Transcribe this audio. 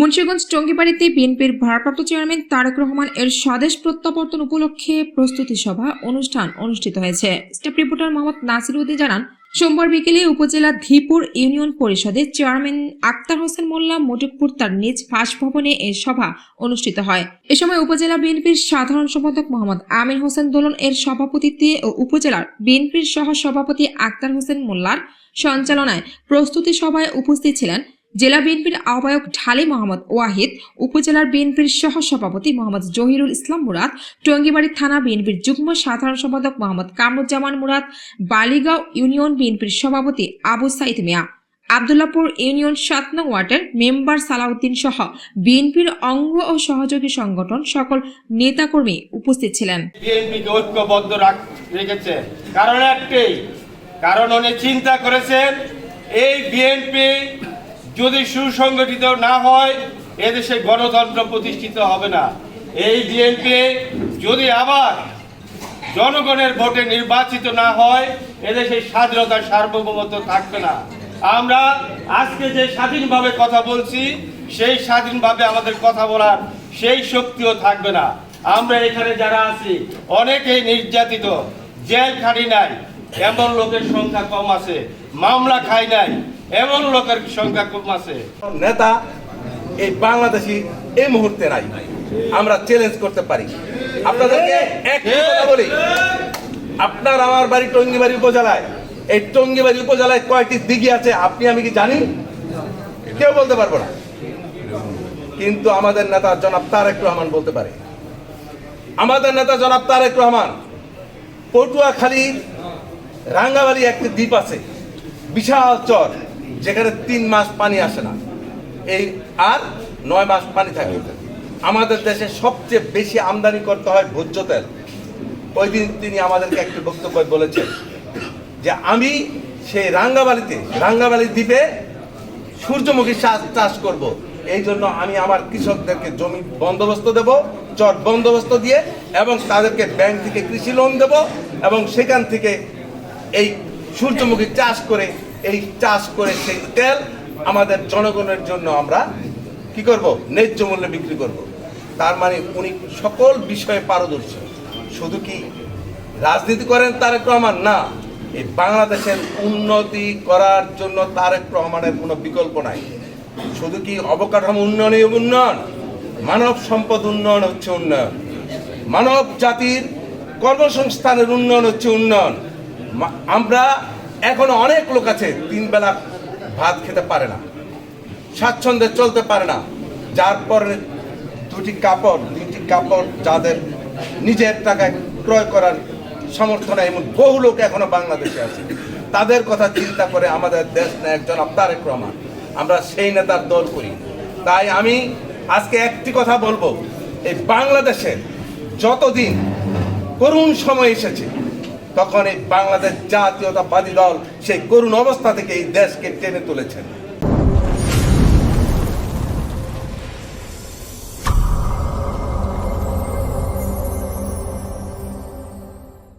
মুন্সিগঞ্জ টঙ্গিবাড়িতে বিএনপির ভারপ্রাপ্ত চেয়ারম্যান তারেক রহমান এর স্বদেশ প্রত্যাবর্তন উপলক্ষে প্রস্তুতি সভা অনুষ্ঠান অনুষ্ঠিত হয়েছে। স্টাফ রিপোর্টার মোহাম্মদ নাসির উদ্দিন জানান, সোমবার বিকেলে উপজেলা ধীপুর ইউনিয়ন পরিষদের চেয়ারম্যান আক্তার হোসেন মোল্লা মজিবপুর তার নিজ বাসভবনে এই সভা অনুষ্ঠিত হয়। এ সময় উপজেলা বিএনপির সাধারণ সম্পাদক মোহাম্মদ আমির হোসেন দোলন এর সভাপতিত্বে ও উপজেলার বিএনপির সহ সভাপতি আক্তার হোসেন মোল্লার সঞ্চালনায় প্রস্তুতি সভায় উপস্থিত ছিলেন জেলা বিএনপির আহ্বায়ক ঢালি মোহাম্মদ ওয়াহিদ, উপজেলার বিএনপির সহ সভাপতি মোহাম্মদ জহিরুল ইসলাম মুরাদ, টঙ্গিবাড়ি থানা বিএনপির যুগ্ম সাধারণ সম্পাদক মোহাম্মদ কামরুজ্জামান মুরাদ, বালিগাঁও ইউনিয়ন বিএনপির সভাপতি আবু সাইদ মিয়া, আবদুল্লাপুর ইউনিয়ন সাত নং ওয়ার্ডের মেম্বার সালাউদ্দিন সহ বিএনপির অঙ্গ ও সহযোগী সংগঠন সকল নেতাকর্মী উপস্থিত ছিলেন। ঐক্যবদ্ধ রেখেছে। কারণ একটাই, কারণ উনি চিন্তা করেছেন, এই বিএনপি যদি সুসংগঠিত না হয়, এদেশে গণতন্ত্র প্রতিষ্ঠিত হবে না। এই বিএনপি যদি আবার জনগণের ভোটে নির্বাচিত না হয়, এদেশে স্বাধীনতা সার্বভৌমত্ব থাকবে না। আমরা আজকে যে স্বাধীনভাবে কথা বলছি, সেই স্বাধীনভাবে আমাদের কথা বলার সেই শক্তিও থাকবে না। আমরা এখানে যারা আছি, অনেকেই নির্যাতিত, জেল খাটি নাই, এমন লোকের সংখ্যা কম আছে, মামলা খাই নাই এমন লোকের সংখ্যা কম আছে। নেতা এই বাংলাদেশি এই মুহূর্তে নাই। আমরা চ্যালেঞ্জ করতে পারি। আপনাদেরকে একটি কথা বলি। আপনার আমার বাড়ি টঙ্গিবাড়ি উপজেলায়। এই টঙ্গিবাড়ি উপজেলায় কয়টি দিঘি আছে আপনি আমি কি জানি? কেউ বলতে পারব না। কিন্তু আমাদের নেতা জনাব তারেক রহমান বলতে পারে। আমাদের নেতা জনাব তারেক রহমান পটুয়াখালী রাঙ্গাবাড়ি একটি দ্বীপ আছে। বিশাল চর। যেখানে তিন মাস পানি আসে না। এই আর নয় মাস পানি থাকে। আমাদের দেশে সবচেয়ে বেশি আমদানি করতে হয় ভোজ্য তেল। ওই দিন তিনি আমাদেরকে একটি বক্তব্য বলেছেন যে আমি সেই রাঙ্গাবালিতে রাঙ্গাবালি দ্বীপে সূর্যমুখী চাষ চাষ করব। এই জন্য আমি আমার কৃষকদেরকে জমি বন্দোবস্ত দেব চট বন্দোবস্ত দিয়ে এবং তাদেরকে ব্যাংক থেকে কৃষি লোন দেব এবং সেখান থেকে এই সূর্যমুখী চাষ করে এই চাষ করে সেই তেল আমাদের জনগণের জন্য আমরা কি করব? ন্যায্য মূল্যে বিক্রি করব। তার মানে উনি সকল বিষয়ে পারদর্শী। শুধু কি রাজনীতি করেন তারেক রহমান? না। এই বাংলাদেশের উন্নতি করার জন্য তারেক রহমানের কোনো বিকল্প নাই। শুধু কি অবকাঠামো উন্নয়নই উন্নয়ন? মানব সম্পদ উন্নয়ন হচ্ছে উন্নয়ন। মানব জাতির কর্মসংস্থানের উন্নয়ন হচ্ছে উন্নয়ন। আমরা এখনও অনেক লোক আছে তিন বেলা ভাত খেতে পারে না, স্বাচ্ছন্দ্যে চলতে পারে না। যার পরে দুটি কাপড় দুটি কাপড় যাদের নিজের টাকায় ক্রয় করার সমর্থন এমন বহু লোক এখনও বাংলাদেশে আছে। তাদের কথা চিন্তা করে আমাদের দেশ নায়ক জনাব তারেক রহমান। আমরা সেই নেতার দল করি। তাই আমি আজকে একটি কথা বলব, এই বাংলাদেশের যতদিন করুণ সময় এসেছে তখন এই বাংলাদেশ জাতীয়তাবাদী দল সেই করুণ অবস্থা থেকে এই দেশকে টেনে তুলেছেন